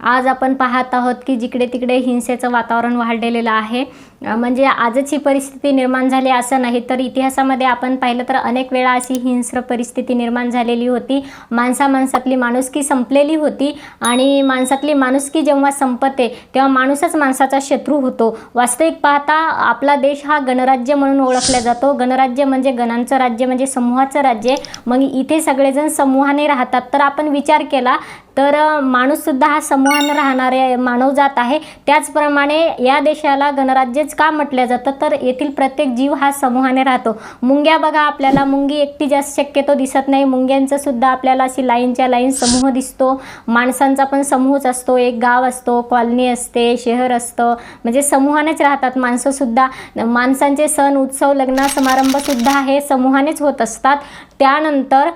आज आपण पाहत आहोत की जिकडे तिकडे हिंसेचं वातावरण वाढलेलं आहे. म्हणजे आजच ही परिस्थिती निर्माण झाली असं नाही तर इतिहासामध्ये आपण पाहिलं तर अनेक वेळा अशी हिंस्र परिस्थिती निर्माण झालेली होती. माणसा माणसातली माणुसकी संपलेली होती आणि माणसातली माणुसकी जेव्हा संपते तेव्हा माणूसच माणसाचा शत्रू होतो. वास्तविक पाहता आपला देश हा गणराज्य म्हणून ओळखला जातो. गणराज्य म्हणजे गणांचं राज्य म्हणजे समूहाचं राज्य. मग इथे सगळेजण समूहाने राहतात. तर आपण विचार केला तर माणूससुद्धा हा समूहानं राहणारे मानवजात आहे. त्याचप्रमाणे या देशाला गणराज्यच का म्हटलं जातं? तर येथील प्रत्येक जीव हा समूहाने राहतो. मुंग्या बघा आपल्याला मुंगी एकटी जास्त शक्यतो दिसत नाही. मुंग्यांचं सुद्धा आपल्याला अशी लाईनच्या लाईन समूह दिसतो. माणसांचा पण समूहच असतो. एक गाव असतो कॉलनी असते शहर असतं. म्हणजे समूहानेच राहतात माणसंसुद्धा माणसांचे सण उत्सव लग्न समारंभसुद्धा हे समूहानेच होत असतात. त्यानंतर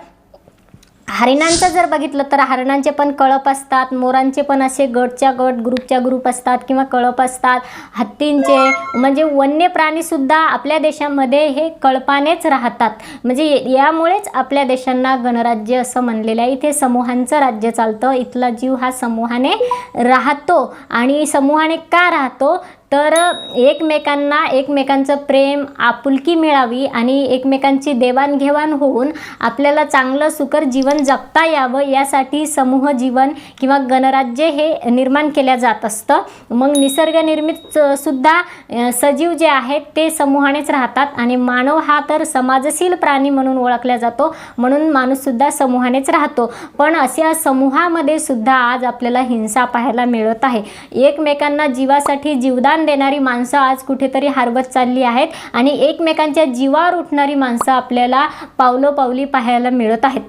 हरिणांचं जर बघितलं तर हरिणांचे पण कळप असतात मोरांचे पण असे गटच्या गट ग्रुपच्या ग्रुप असतात किंवा कळप असतात. हत्तींचे म्हणजे वन्य प्राणीसुद्धा आपल्या देशामध्ये हे कळपानेच राहतात. म्हणजे यामुळेच आपल्या देशांना गणराज्य असं म्हणलेलं आहे. इथे समूहांचं राज्य चालतं. इथला जीव हा समूहाने राहतो. आणि समूहाने का राहतो? तर एकमेकांना एकमेकांचं प्रेम आपुलकी मिळावी आणि एकमेकांची देवाणघेवाण होऊन आपल्याला चांगलं सुकर जीवन जगता यावं यासाठी समूह जीवन किंवा गणराज्य हे निर्माण केल्या जात असतं. मग निसर्गनिर्मित सुद्धा सजीव जे आहेत ते समूहानेच राहतात आणि मानव हा तर समाजशील प्राणी म्हणून ओळखला जातो. म्हणून माणूससुद्धा समूहानेच राहतो. पण अशा समूहामध्ये सुद्धा आज आपल्याला हिंसा पाहायला मिळत आहे. एकमेकांना जीवासाठी जीवदान देणारी माणसं आज कुठेतरी हरवत चालली आहेत आणि एकमेकांच्या जीवावर उठणारी माणसं आपल्याला पावलोपावली पाहायला मिळत आहेत.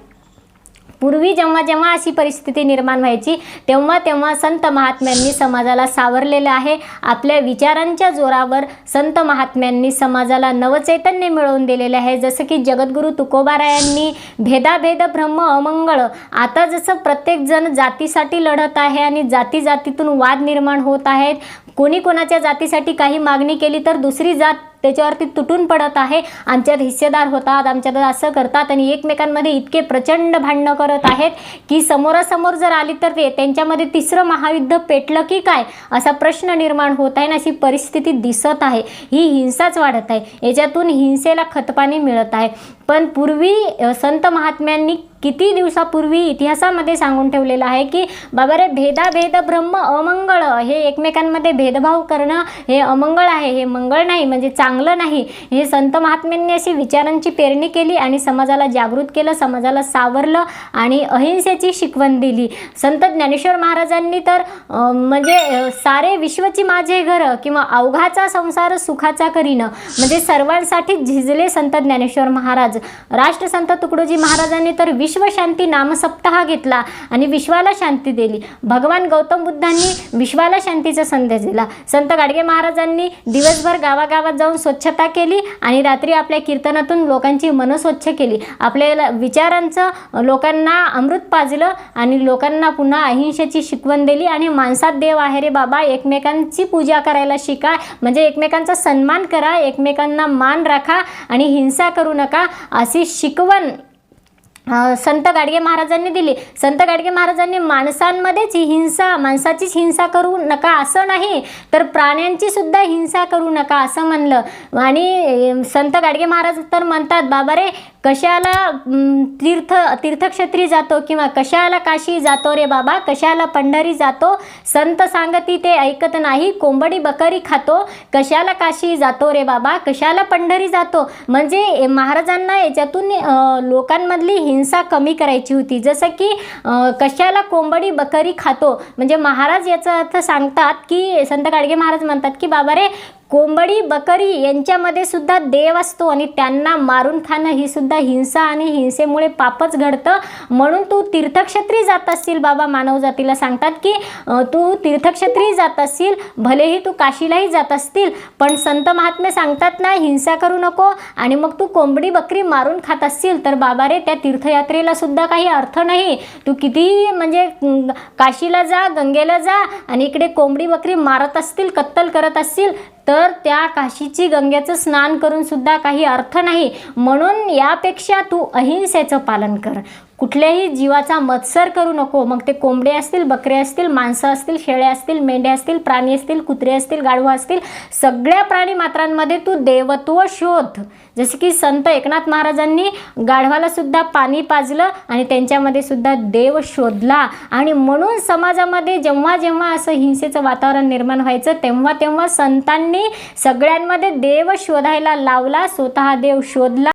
पूर्वी जेव्हा जेव्हा अशी परिस्थिती निर्माण व्हायची तेव्हा तेव्हा संत महात्म्यांनी समाजाला सावरलेलं आहे. आपल्या विचारांच्या जोरावर संत महात्म्यांनी समाजाला नवचैतन्य मिळवून दिलेले आहे. जसं की जगद्गुरू तुकोबारायांनी भेदाभेद ब्रह्म अमंगळ आता जसं प्रत्येकजण जातीसाठी लढत आहे आणि जाती जातीतून वाद निर्माण होत आहेत. कोणी कोणाच्या जातीसाठी काही मागणी केली तर दुसरी जात त्याच्यावरती तुटून पडत आहे. आमच्यात हिस्सेदार होतात आमच्यात असं करतात आणि एकमेकांमध्ये इतके प्रचंड भांडणं करत आहेत की समोरासमोर जर आली तर ते त्यांच्यामध्ये तिसरं महायुद्ध पेटलं की काय? असा प्रश्न निर्माण होत आहे आणि अशी परिस्थिती दिसत आहे. ही हिंसाच वाढत आहे. याच्यातून हिंसेला खतपाणी मिळत आहे. पण पूर्वी संत महात्म्यांनी किती दिवसापूर्वी इतिहासामध्ये सांगून ठेवलेलं आहे की बाबा रे भेदाभेद ब्रह्म अमंगळ हे एकमेकांमध्ये भेदभाव करणं हे अमंगळ आहे. हे मंगळ नाही म्हणजे चांगलं नाही. हे संत महात्म्यांनी अशी विचारांची पेरणी केली आणि समाजाला जागृत केलं समाजाला सावरलं आणि अहिंसेची शिकवण दिली. संत ज्ञानेश्वर महाराजांनी तर म्हणजे सारे विश्वची माझे घर किंवा अवघाचा संसार सुखाचा करीनं म्हणजे सर्वांसाठी झिजले संत ज्ञानेश्वर महाराज. राष्ट्रसंत तुकडोजी महाराजांनी तर विश्वशांती नामसप्ताह घेतला आणि विश्वाला शांती दिली. भगवान गौतम बुद्धांनी विश्वाला शांतीचा संदेश दिला. संत गाडगे महाराजांनी दिवसभर गावागावात जाऊन स्वच्छता केली आणि रात्री आपल्या कीर्तनातून लोकांची मनं स्वच्छ केली. आपल्या विचारांचं लोकांना अमृत पाजलं आणि लोकांना पुन्हा अहिंसेची शिकवण दिली आणि माणसात देव आहे रे बाबा एकमेकांची पूजा करायला शिका. म्हणजे एकमेकांचा सन्मान करा एकमेकांना मान राखा आणि हिंसा करू नका अशी शिकवण संत गाडगे महाराजांनी दिली. संत गाडगे महाराजांनी माणसांमध्येच हिंसा माणसाचीच हिंसा करू नका असं नाही तर प्राण्यांची सुद्धा हिंसा करू नका असं म्हणलं. आणि संत गाडगे महाराज तर म्हणतात बाबा रे कशाला तीर्थ तीर्थक्षेत्री जातो किंवा कशाला काशी जातो रे बाबा? कशाला पंढरी जातो? संत सांगती ते ऐकत नाही कोंबडी बकरी खातो कशाला काशी जातो रे बाबा? कशाला पंढरी जातो? म्हणजे महाराजांना याच्यातून लोकांमधली हिंसा कमी करायची होती. जसं की कशाला कोंबडी बकरी खातो? म्हणजे महाराज याचा अर्थ सांगतात की संत गाडगे महाराज म्हणतात की बाबा रे कोंबडी बकरी यांच्यामध्ये सुद्धा देव असतो आणि त्यांना मारून खाणं ही सुद्धा हिंसा आणि हिंसेमुळे पापच घडतं. म्हणून तू तीर्थक्षेत्री जात असतील बाबा मानवजातीला सांगतात की तू तीर्थक्षेत्री जात असशील भलेही तू काशीलाही जात असतील पण संत महात्मे सांगतात ना हिंसा करू नको आणि मग तू कोंबडी बकरी मारून खात असतील तर बाबा रे त्या तीर्थयात्रेला सुद्धा काही अर्थ नाही. तू कितीही म्हणजे काशीला जा गंगेला जा आणि इकडे कोंबडी बकरी मारत असतील कत्तल करत असतील तर त्या काशीची गंगेचं स्नान करून सुद्धा काही अर्थ नाही. म्हणून यापेक्षा तू अहिंसेचं पालन कर. कुठल्याही जीवाचा मत्सर करू नको. मग ते कोंबडे असतील बकरे असतील माणसं असतील शेळे असतील मेंढे असतील प्राणी असतील कुत्रे असतील गाढवं असतील सगळ्या प्राणी मात्रांमध्ये तू देवत्व शोध. जसे की संत एकनाथ महाराजांनी गाढवाला सुद्धा पाणी पाजलं आणि त्यांच्यामध्ये सुद्धा देव शोधला. आणि म्हणून समाजामध्ये जेव्हा जेव्हा असं हिंसेचं वातावरण निर्माण व्हायचं तेव्हा तेव्हा संतांनी सगळ्यांमध्ये देव शोधायला लावला स्वतः देव शोधला.